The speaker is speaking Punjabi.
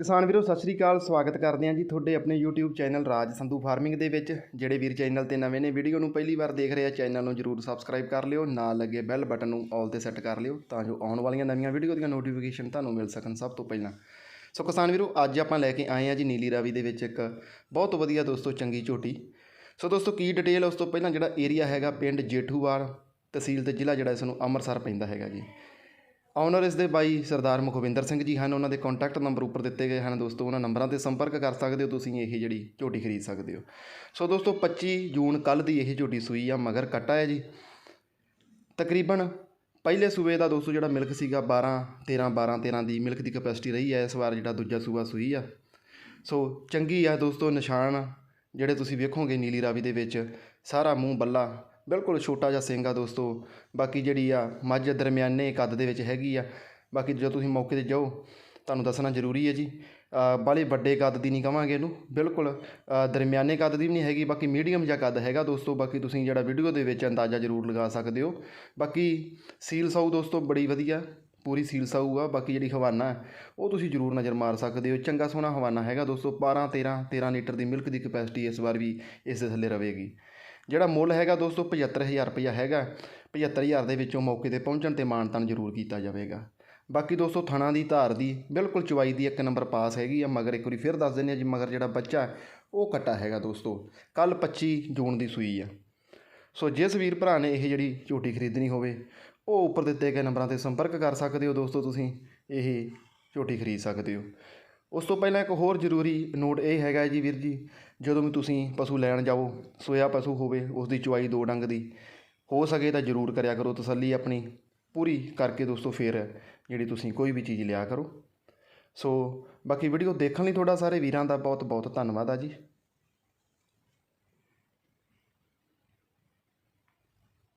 ਕਿਸਾਨ ਵੀਰੋ, ਸਤਿ ਸ੍ਰੀ ਅਕਾਲ, ਸਵਾਗਤ ਕਰਦੇ ਹਾਂ ਜੀ ਤੁਹਾਡੇ ਆਪਣੇ YouTube channel Raj Sandhu farming ਦੇ ਵਿੱਚ। ਜਿਹੜੇ ਵੀਰ ਚੈਨਲ ਤੇ ਨਵੇਂ ਨੇ, ਵੀਡੀਓ ਨੂੰ ਪਹਿਲੀ ਵਾਰ ਦੇਖ ਰਹੇ ਆ, ਚੈਨਲ ਨੂੰ ਜਰੂਰ ਸਬਸਕ੍ਰਾਈਬ ਕਰ ਲਿਓ, ਨਾਲ ਲੱਗੇ ਬੈਲ ਬਟਨ ਨੂੰ ਆਲ ਤੇ ਸੈੱਟ ਕਰ ਲਿਓ, ਤਾਂ ਜੋ ਆਉਣ ਵਾਲੀਆਂ ਨਵੀਆਂ ਵੀਡੀਓ ਦੀਆਂ ਨੋਟੀਫਿਕੇਸ਼ਨ ਤੁਹਾਨੂੰ ਮਿਲ ਸਕਣ ਸਭ ਤੋਂ ਪਹਿਲਾਂ। ਸੋ ਕਿਸਾਨ ਵੀਰੋ, ਅੱਜ ਆਪਾਂ ਲੈ ਕੇ ਆਏ ਆ ਜੀ ਨੀਲੀ ਰਾਵੀ ਦੇ ਵਿੱਚ ਇੱਕ ਬਹੁਤ ਵਧੀਆ ਦੋਸਤੋ, ਚੰਗੀ ਝੋਟੀ। ਸੋ ਦੋਸਤੋ, ਕੀ ਡਿਟੇਲ ਉਸ ਤੋਂ ਪਹਿਲਾਂ ਜਿਹੜਾ ਏਰੀਆ ਹੈਗਾ ਪਿੰਡ ਜੇਠੂਵਾਲ, ਤਹਿਸੀਲ ਤੇ ਜ਼ਿਲ੍ਹਾ ਜਿਹੜਾ ਇਸ ਨੂੰ ਅੰਮ੍ਰਿਤਸਰ ਪੈਂਦਾ ਹੈਗਾ ਜੀ। ਓਨਰ ਇਸ ਦੇ ਬਾਈ ਸਰਦਾਰ ਮੁਖਵਿੰਦਰ ਸਿੰਘ ਜੀ ਹਨ। ਉਹਨਾਂ ਦੇ ਕੰਟੈਕਟ ਨੰਬਰ ਉੱਪਰ ਦਿੱਤੇ ਗਏ ਹਨ। ਦੋਸਤੋ, ਉਹਨਾਂ ਨੰਬਰਾਂ ਤੇ ਸੰਪਰਕ ਕਰ ਸਕਦੇ ਹੋ ਤੁਸੀਂ, ਇਹ ਜਿਹੜੀ ਝੋਟੀ ਖਰੀਦ ਸਕਦੇ ਹੋ। ਸੋ ਦੋਸਤੋ 25 ਜੂਨ ਕੱਲ ਦੀ ਇਹ ਝੋਟੀ ਸੂਈ ਆ, ਮਗਰ ਕੱਟਾ ਹੈ ਜੀ। ਤਕਰੀਬਨ ਪਹਿਲੇ ਸੂਬੇ ਦਾ ਦੋਸਤੋ, ਜਿਹੜਾ ਮਿਲਕ ਸੀਗਾ 12 13 12 13 ਦੀ ਮਿਲਕ ਦੀ ਕਪੈਸਿਟੀ ਰਹੀ ਹੈ। ਇਸ ਵਾਰ ਜਿਹੜਾ ਦੂਜਾ ਸੂਬਾ ਸੂਈ ਆ। ਸੋ ਚੰਗੀ ਆ ਦੋਸਤੋ, ਨਿਸ਼ਾਨ, ਜਿਹੜੇ ਤੁਸੀਂ ਵੇਖੋਗੇ ਨੀਲੀ ਰਾਵੀ ਦੇ ਵਿੱਚ, ਸਾਰਾ ਮੂੰਹ ਬੱਲਾ ਬਿਲਕੁਲ ਛੋਟਾ ਜਿਹਾ ਸਿੰਗ ਆ ਦੋਸਤੋ। ਬਾਕੀ ਜਿਹੜੀ ਆ ਮੱਝ ਦਰਮਿਆਨੇ ਕੱਦ ਦੇ ਵਿੱਚ ਹੈਗੀ ਆ। ਬਾਕੀ ਜਦੋਂ ਤੁਸੀਂ ਮੌਕੇ ਤੇ ਜਾਓ, ਤੁਹਾਨੂੰ ਦੱਸਣਾ ਜ਼ਰੂਰੀ ਹੈ ਜੀ। ਬਾਲੇ ਵੱਡੇ ਕੱਦ ਦੀ ਨਹੀਂ ਕਵਾਂਗੇ ਇਹਨੂੰ। ਬਿਲਕੁਲ ਦਰਮਿਆਨੇ ਕੱਦ ਦੀ ਵੀ ਨਹੀਂ ਹੈਗੀ, ਬਾਕੀ ਮੀਡੀਅਮ ਜਿਹਾ ਕੱਦ ਹੈਗਾ ਦੋਸਤੋ। ਬਾਕੀ ਤੁਸੀਂ ਜਿਹੜਾ ਵੀਡੀਓ ਦੇ ਵਿੱਚ ਅੰਦਾਜ਼ਾ ਜ਼ਰੂਰ ਲਗਾ ਸਕਦੇ ਹੋ। ਬਾਕੀ ਸੀਲ ਸਾਊ ਦੋਸਤੋ, ਬੜੀ ਵਧੀਆ, ਪੂਰੀ ਸੀਲ ਸਾਊ ਆ। ਬਾਕੀ ਜਿਹੜੀ ਹਵਾਨਾ, ਉਹ ਤੁਸੀਂ ਜ਼ਰੂਰ ਨਜ਼ਰ ਮਾਰ ਸਕਦੇ ਹੋ। ਚੰਗਾ ਸੋਹਣਾ ਹਵਾਨਾ ਹੈਗਾ ਦੋਸਤੋ 12 13 13 ਲੀਟਰ ਦੀ ਮਿਲਕ ਦੀ ਕਪੈਸਿਟੀ ਇਸ ਵਾਰ ਵੀ ਇਸ ਦੇ ਥੱਲੇ ਰਵੇਗੀ ਜਿਹੜਾ ਮੁੱਲ ਹੈਗਾ ਦੋਸਤੋ 75000 ਰੁਪਇਆ ਹੈਗਾ। 75000 ਦੇ ਵਿੱਚੋਂ ਮੌਕੇ ਤੇ ਪਹੁੰਚਣ ਤੇ ਮਾਨਤਾਨ ਜ਼ਰੂਰ ਕੀਤਾ ਜਾਵੇਗਾ। ਬਾਕੀ ਦੋਸਤੋ ਥਣਾ ਦੀ ਧਾਰ ਦੀ ਬਿਲਕੁਲ ਚਵਾਈ ਦੀ ਇੱਕ ਨੰਬਰ ਪਾਸ ਹੈਗੀ ਆ, ਮਗਰ ਇੱਕ ਵਾਰੀ ਫਿਰ ਦੱਸ ਦਿੰਦੇ ਆ ਜੀ, ਮਗਰ ਜਿਹੜਾ ਬੱਚਾ ਉਹ ਕੱਟਾ ਹੈਗਾ ਦੋਸਤੋ। ਕੱਲ 25 ਜੂਨ ਦੀ ਸੂਈ ਆ। ਸੋ ਜਿਸ ਵੀਰ ਭਰਾ ਨੇ ਇਹ ਜਿਹੜੀ ਝੋਟੀ ਖਰੀਦਣੀ ਹੋਵੇ, ਉਹ ਉੱਪਰ ਦਿੱਤੇ ਗਏ ਨੰਬਰਾਂ ਤੇ ਸੰਪਰਕ ਕਰ ਸਕਦੇ ਹੋ ਦੋਸਤੋ ਤੁਸੀਂ, ਇਹ ਝੋਟੀ ਖਰੀਦ ਸਕਦੇ ਹੋ। ਉਸ ਤੋਂ ਪਹਿਲਾਂ ਇੱਕ ਹੋਰ ਜ਼ਰੂਰੀ ਨੋਟ ਇਹ ਹੈਗਾ ਜੀ ਵੀਰ ਜੀ, ਜਦੋਂ ਵੀ ਤੁਸੀਂ ਪਸ਼ੂ ਲੈਣ ਜਾਓ, ਸੋਇਆ ਪਸ਼ੂ ਹੋਵੇ ਉਸ ਦੀ ਚੁਆਈ ਦੋ ਡੰਗ ਦੀ, ਹੋ ਸਕੇ ਤਾਂ ਜ਼ਰੂਰ ਕਰਿਆ ਕਰੋ, ਤਸੱਲੀ ਆਪਣੀ ਪੂਰੀ ਕਰਕੇ ਦੋਸਤੋ ਫਿਰ ਜਿਹੜੀ ਤੁਸੀਂ ਕੋਈ ਵੀ ਚੀਜ਼ ਲਿਆ ਕਰੋ। ਸੋ ਬਾਕੀ ਵੀਡੀਓ ਦੇਖਣ ਲਈ ਤੁਹਾਡਾ ਸਾਰੇ ਵੀਰਾਂ ਦਾ ਬਹੁਤ ਬਹੁਤ ਧੰਨਵਾਦ ਆ ਜੀ।